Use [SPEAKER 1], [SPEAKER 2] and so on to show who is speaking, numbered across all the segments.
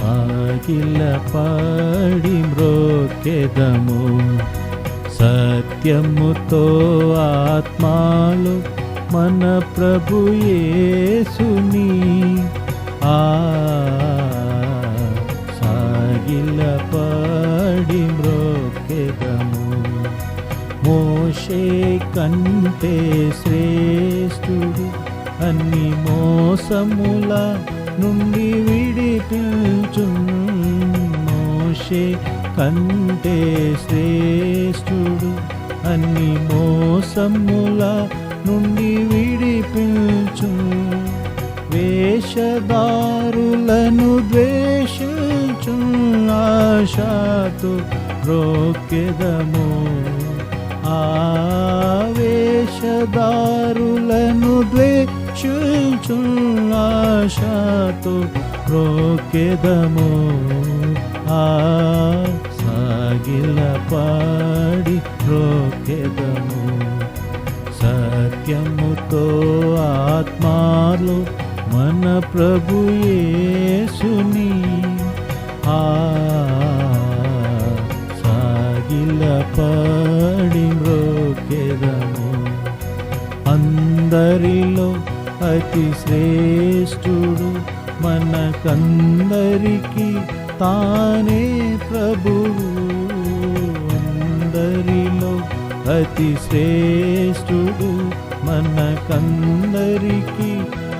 [SPEAKER 1] సాగిల పడి మ్రోకెదము. సత్యముతో ఆత్మాలు మన ప్రభు యేసుని. ఆ సాగిల పడి మ్రోకెదము. మోషే కంటే శ్రేష్ఠుడు అన్ని మోసముల నుండి విడిపించు మోషే కంటే శ్రేష్ఠుడు. అన్ని మోసముల నుండి విడిపించు వేషదారులను ద్వేషించు ఆశాతో రోకెదము. ఆవేషధారులను ద్వేషించు ఆశాతో రోకెదము. ఆ సాగిల పాడి రోకెదము. సత్యముతో ఆత్మాలు మన ప్రభు యేసుని. ఆ సాగిల పాడి మ్రోకెదము అందరిలో అతి శ్రేష్ఠ మనకందరికి తానే ప్రభు. అందరిలో అతి శ్రేష్ఠుడు మనకందరికి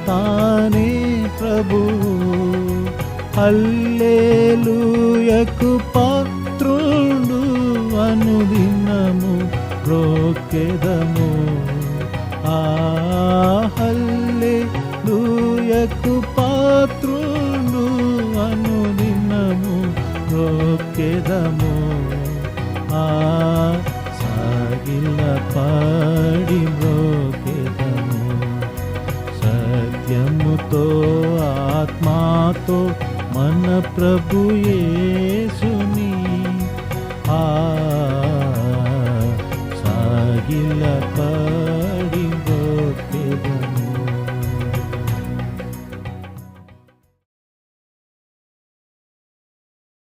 [SPEAKER 1] తానే ప్రభు. హల్లేలూయకు పాత్రుడు అనుదినము రోకెదము హల్లేలూయకు పాత్రుడు అనుదినము రోకెదము ఆ సాగిల పాడి రోకెదము సత్యముతో ఆత్మాతో మన ప్రభు యేసుని. ఆ సాగిల పా